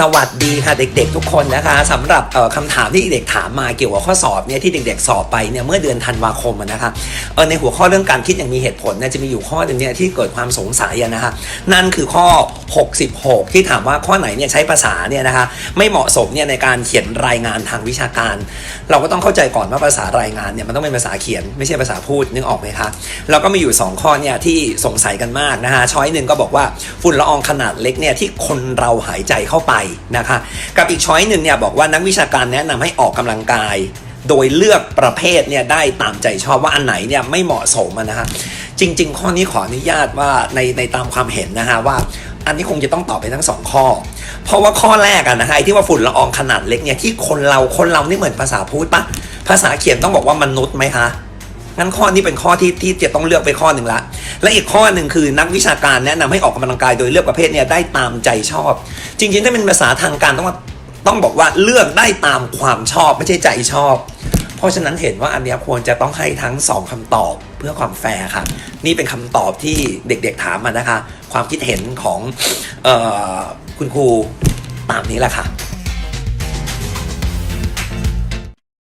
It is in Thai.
สวัสดีค่ะเด็กๆ ทุกคนนะคะสำหรับคำถามที่เด็กถามมาเกี่ยวกับข้อสอบเนี่ยที่เด็กๆ สอบไปเนี่ยเมื่อเดือนธันวาคมนะคะในหัวข้อเรื่องการคิดอย่างมีเหตุผลเนี่ยจะมีอยู่ข้อหนึ่งเนี่ยที่เกิดความสงสัยนะคะนั่นคือข้อ 66 ที่ถามว่าข้อไหนเนี่ยใช้ภาษาเนี่ยนะคะไม่เหมาะสมเนี่ยในการเขียนรายงานทางวิชาการ เราก็ต้องเข้าใจก่อนว่าภาษารายงานเนี่ยมันต้องเป็นภาษาเขียนไม่ใช่ภาษาพูดนึกออกไหมคะแล้วก็มีอยู่ 2 ข้อเนี่ยที่สงสัยกันมากนะคะช้อยหนึ่งก็บอกว่าฝุ่นละอองขนาดเล็กเนี่ยที่คนเราหายใจเข้าไปนะคะ กับอีกช้อยหนึ่งเนี่ยบอกว่านักวิชาการแนะนำให้ออกกำลังกาย โดยเลือกประเภทเนี่ยได้ตามใจชอบว่าอันไหนเนี่ยไม่เหมาะสมนะฮะจริง ๆ ข้อนี้ขออนุญาตว่าในในตามความเห็นนะฮะว่าอันนี้คงจะต้องตอบไปทั้งสองข้อ เพราะว่าข้อแรกอะนะฮะไอ้ที่ว่าฝุ่นละอองขนาดเล็กเนี่ยที่คนเราคนเรานี่เหมือนภาษาพูดปะภาษาเขียนต้องบอกว่ามนุษย์ไหมคะ งั้นข้อนี้เป็นข้อที่ที่จะต้องเลือกไปข้อหนึ่งละ และอีกข้อหนึ่งคือนักวิชาการแนะนำให้ออกกำลังกายโดยเลือกประเภทเนี่ยได้ตามใจชอบ จริงๆถ้าเป็นภาษาทางการต้องว่าต้องบอกว่าเลือกได้ตามความชอบไม่ใช่ใจชอบ เพราะฉะนั้นเห็นว่าอันนี้ควรจะต้องให้ทั้งสองคำตอบเพื่อความแฟร์ค่ะ นี่เป็นคำตอบที่เด็กๆถามมานะคะ ความคิดเห็นของออคุณครูตามนี้แหละค่ะ